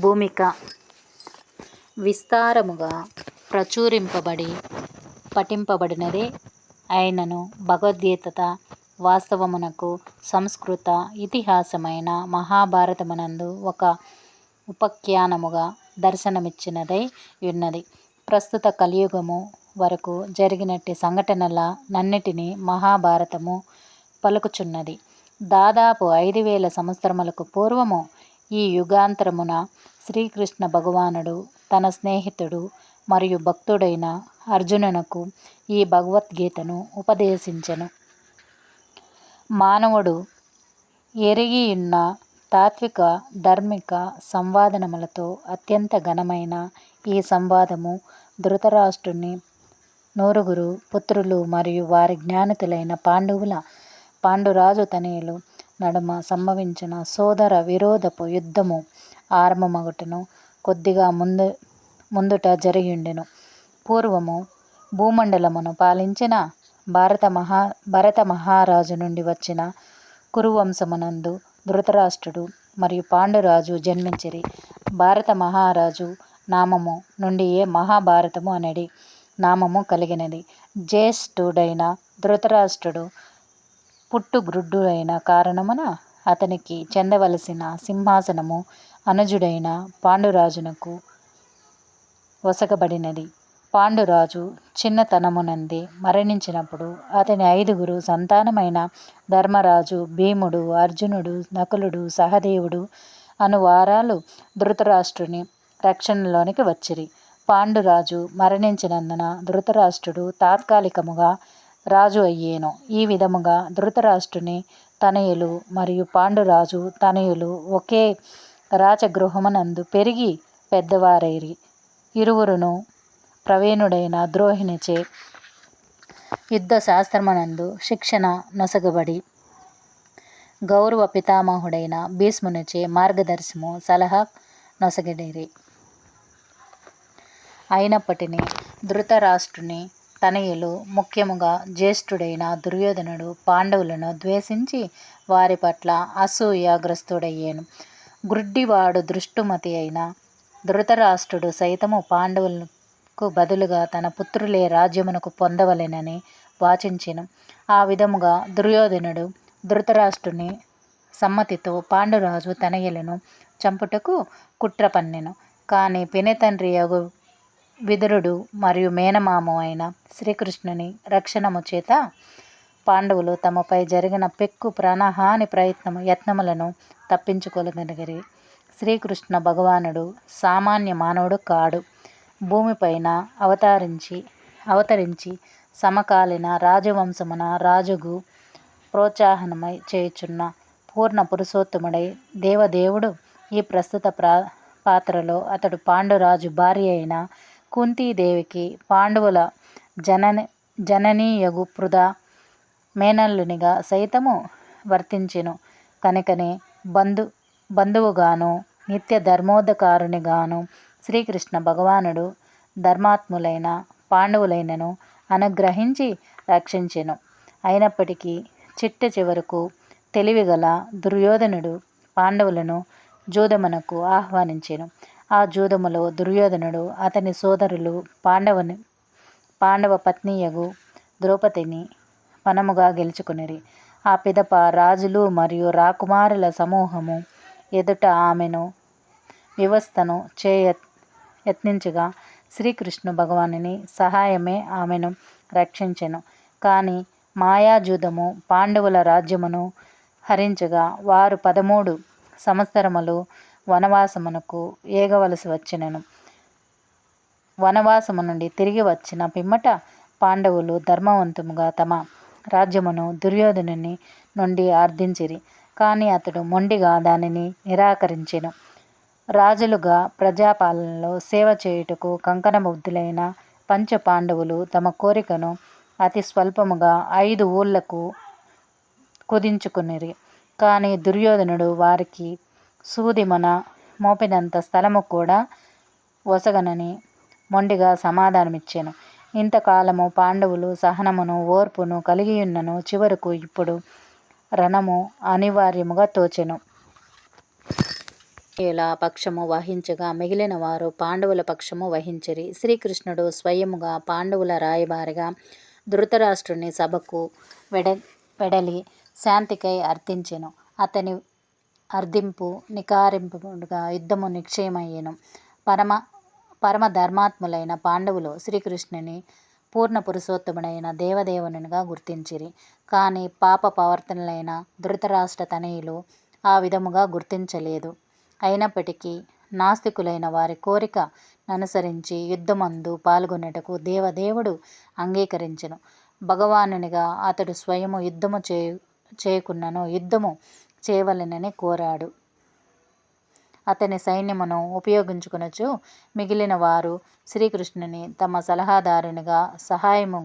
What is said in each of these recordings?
భూమిక విస్తారముగా ప్రచురింపబడి పఠింపబడినదే అయినను భగవద్గీత వాస్తవమునకు సంస్కృత ఇతిహాసమైన మహాభారతమునందు ఒక ఉపఖ్యానముగా దర్శనమిచ్చినదై ఉన్నది ప్రస్తుత కలియుగము వరకు జరిగినట్టి సంఘటనల నన్నిటినీ మహాభారతము పలుకుచున్నది. దాదాపు ఐదు వేల సంవత్సరములకు పూర్వము ఈ యుగాంతరమున శ్రీకృష్ణ భగవానుడు తన స్నేహితుడు మరియు భక్తుడైన అర్జునునకు ఈ భగవద్గీతను ఉపదేశించెను. మానవుడు ఎరిగియున్న తాత్విక ధార్మిక సంవాదనములతో అత్యంత ఘనమైన ఈ సంవాదము ధృతరాష్ట్రుని నూరుగురు పుత్రులు మరియు వారి జ్ఞానితులైన పాండవుల పాండురాజు తనయులు నడుమ సంభవించిన సోదర విరోధపు యుద్ధము ఆరంభమగుటను కొద్దిగా ముందు ముందుట జరిగిండెను పూర్వము భూమండలమును పాలించిన భారత మహా భరత మహారాజు నుండి వచ్చిన కురువంశమునందు ధృతరాష్ట్రుడు మరియు పాండురాజు జన్మించిరి. భారత మహారాజు నామము నుండియే మహాభారతము అనేది నామము కలిగినది. జ్యేష్ఠుడైన ధృతరాష్ట్రుడు పుట్టుగ్రుడ్డుడైన కారణమున అతనికి చెందవలసిన సింహాసనము అనుజుడైన పాండురాజునకు ఒసగబడినది. పాండురాజు చిన్నతనమునందే మరణించినప్పుడు అతని ఐదుగురు సంతానమైన ధర్మరాజు, భీముడు, అర్జునుడు, నకులుడు, సహదేవుడు అను వారాలు ధృతరాష్ట్రుని రక్షణలోనికి వచ్చిరి. పాండురాజు మరణించినందున ధృతరాష్ట్రుడు తాత్కాలికముగా రాజు అయ్యేను ఈ విధముగా ధృతరాష్ట్రుని తనయులు మరియు పాండురాజు తనయులు ఒకే రాజగృహమునందు పెరిగి పెద్దవారైరి. ఇరువురును ప్రవీణుడైన ద్రోహిణుచే యుద్ధ శాస్త్రమునందు శిక్షణ నొసగబడి గౌరవ పితామహుడైన భీష్మునిచే మార్గదర్శము సలహా నొసగిరి. అయినప్పటిని ధృతరాష్ట్రుని తనయులు ముఖ్యముగా జ్యేష్ఠుడైన దుర్యోధనుడు పాండవులను ద్వేషించి వారి పట్ల అసూయాగ్రస్తుడయ్యాను గుడ్డివాడు దృష్టుమతి అయిన ధృతరాష్ట్రుడు సైతము పాండవులకు బదులుగా తన పుత్రులే రాజ్యమునకు పొందవలెనని వాచించెను ఆ విధముగా దుర్యోధనుడు ధృతరాష్ట్రుని సమ్మతితో పాండురాజు తనయులను చంపుటకు కుట్ర పన్నెను. కానీ కాని పినతండ్రియగు విదురుడు మరియు మేనమామ అయిన శ్రీకృష్ణుని రక్షణము చేత పాండవులు తమపై జరిగిన పెక్కు ప్రాణహాని ప్రయత్నము యత్నములను తప్పించుకోగలిగిరి శ్రీకృష్ణ భగవానుడు సామాన్య మానవుడు కాడు. భూమిపైన అవతరించి సమకాలీన రాజవంశమున రాజుగు ప్రోత్సాహనమై చేయుచున్న పూర్ణ పురుషోత్తముడై దేవదేవుడు. ఈ ప్రస్తుత ప్రా పాత్రలో అతడు పాండురాజు భార్య అయిన కుంతీదేవికి పాండవుల జననియగు వృధా మేనల్లునిగా సైతము వర్తించెను కనుకనే బంధువుగాను నిత్య ధర్మోద్ధరణకారిగాను శ్రీకృష్ణ భగవానుడు ధర్మాత్ములైన పాండవులైనను అనుగ్రహించి రక్షించెను. అయినప్పటికీ చిట్ట చివరకు తెలివిగల దుర్యోధనుడు పాండవులను జూదమునకు ఆహ్వానించెను. ఆ జూదములో దుర్యోధనుడు అతని సోదరులు పాండవ పత్నియగు ద్రౌపదిని వనముగా గెలుచుకునిరి ఆ పిదప రాజులు మరియు రాకుమారుల సమూహము ఎదుట ఆమెను వ్యవస్థను చేయ యత్నించగా శ్రీకృష్ణ భగవానుని సహాయమే ఆమెను రక్షించెను. కానీ మాయాజూదము పాండవుల రాజ్యమును హరించగా వారు పదమూడు సంవత్సరములు వనవాసమునకు ఏగవలసి వచ్చినను వనవాసము నుండి తిరిగి వచ్చిన పిమ్మట పాండవులు ధర్మవంతముగా తమ రాజ్యమును దుర్యోధనుని నుండి అర్థించిరి. కానీ అతడు మొండిగా దానిని నిరాకరించెను. రాజులుగా ప్రజాపాలనలో సేవ చేయుటకు కంకణబుద్ధులైన పంచ పాండవులు తమ కోరికను అతి స్వల్పముగా ఐదు ఊళ్ళకు కుదించుకునిరి కానీ దుర్యోధనుడు వారికి సూది మొన మోపినంత స్థలము కూడా ఒసగనని మొండిగా సమాధానమిచ్చాను. ఇంతకాలము పాండవులు సహనమును ఓర్పును కలిగియున్నను చివరకు ఇప్పుడు రణము అనివార్యముగా తోచెను. ఇలా పక్షము వహించగా మిగిలిన వారు పాండవుల పక్షము వహించిరి. శ్రీకృష్ణుడు స్వయముగా పాండవుల రాయబారిగా ధృతరాష్ట్రుని సభకు వెడ వెడలి శాంతికై అర్థించెను అతని అర్థింపు నికారింపుగా యుద్ధము నిశ్చయమయ్యెను. పరమ పరమ ధర్మాత్ములైన పాండవులు శ్రీకృష్ణుని పూర్ణ పురుషోత్తముడైన దేవదేవునిగా గుర్తించిరి. కానీ పాప ప్రవర్తనలైన ధృతరాష్ట్ర తనయులు ఆ విధముగా గుర్తించలేదు. అయినప్పటికీ నాస్తికులైన వారి కోరిక అనుసరించి యుద్ధమందు పాల్గొనుటకు దేవదేవుడు అంగీకరించెను. భగవానునిగా అతడు స్వయము యుద్ధము చేయు చేయకున్నను. యుద్ధము చేయవలెనని కోరాడు. అతని సైన్యమును ఉపయోగించుకునొచ్చు మిగిలిన వారు శ్రీకృష్ణుని తమ సలహాదారునిగా సహాయము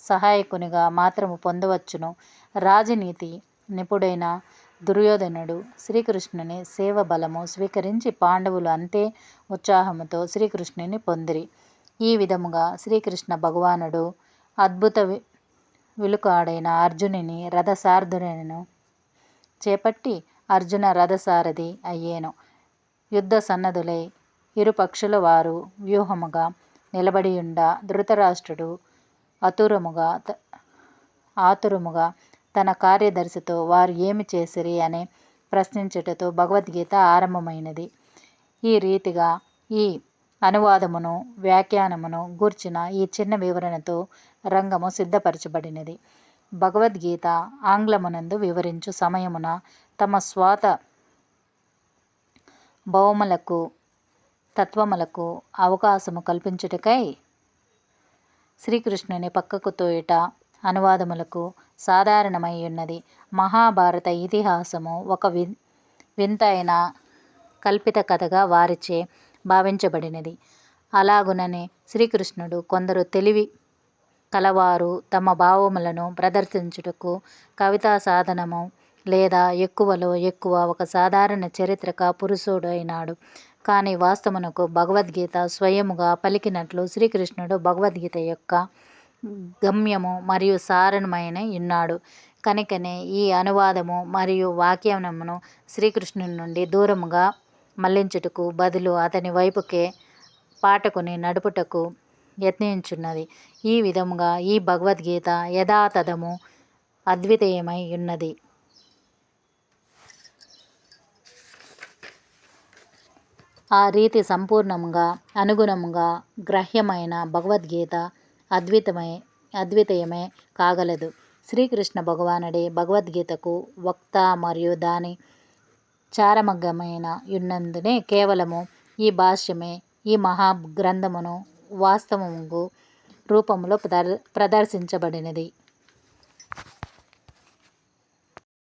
సహాయకునిగా మాత్రము పొందవచ్చును. రాజనీతి నిపుడైన దుర్యోధనుడు శ్రీకృష్ణుని సేవ బలము స్వీకరించి పాండవులు అంతే ఉత్సాహముతో శ్రీకృష్ణుని పొందిరి. ఈ విధముగా శ్రీకృష్ణ భగవానుడు అద్భుత వి విలుకాడైన అర్జునుని రథసారథులను చేపట్టి అర్జున రథసారథి అయ్యేను. యుద్ధ సన్నదులై ఇరు పక్షుల వారు వ్యూహముగా నిలబడియుండ ధృతరాష్ట్రుడు అతురముగా ఆతురముగా తన కార్యదర్శితో వారు ఏమి చేసిరి అని ప్రశ్నించుటతో భగవద్గీత ఆరంభమైనది. ఈ రీతిగా ఈ అనువాదమును వ్యాఖ్యానమును గూర్చిన ఈ చిన్న వివరణతో రంగము సిద్ధపరచబడినది. భగవద్గీత ఆంగ్లమునందు వివరించు సమయమున తమ స్వాత భౌమలకు తత్వములకు అవకాశము కల్పించుటకై శ్రీకృష్ణుని పక్కకు తోయట అనువాదములకు సాధారణమై ఉన్నది మహాభారత ఇతిహాసము ఒక వి వింతైన కల్పిత కథగా వారిచే భావించబడినది. అలాగుననే శ్రీకృష్ణుడు కొందరు తెలివి కలవారు తమ భావములను ప్రదర్శించుటకు కవితా సాధనము లేదా ఎక్కువలో ఎక్కువ ఒక సాధారణ చారిత్రక పురుషుడైనాడు. కానీ వాస్తవమునకు భగవద్గీత స్వయముగా పలికినట్లు శ్రీకృష్ణుడు భగవద్గీత యొక్క గమ్యము మరియు సారణమైన ఉన్నాడు కనుకనే ఈ అనువాదము మరియు వాక్యమును శ్రీకృష్ణుని నుండి దూరముగా మళ్ళించుటకు బదులు అతని వైపుకే పాటకుని నడుపుటకు యత్నించున్నది. ఈ విధముగా ఈ భగవద్గీత యథాతథము అద్వితీయమై ఉన్నది. ఆ రీతి సంపూర్ణముగా అనుగుణముగా గ్రహ్యమైన భగవద్గీత అద్వితమై అద్వితీయమే కాగలదు. శ్రీకృష్ణ భగవానుడే భగవద్గీతకు వక్త మరియు దాని చారమగ్గమైన ఉన్నందునే కేవలము ఈ భాష్యమే ఈ మహా వాస్తవము రూపంలో ప్రదర్ ప్రదర్శించబడినది.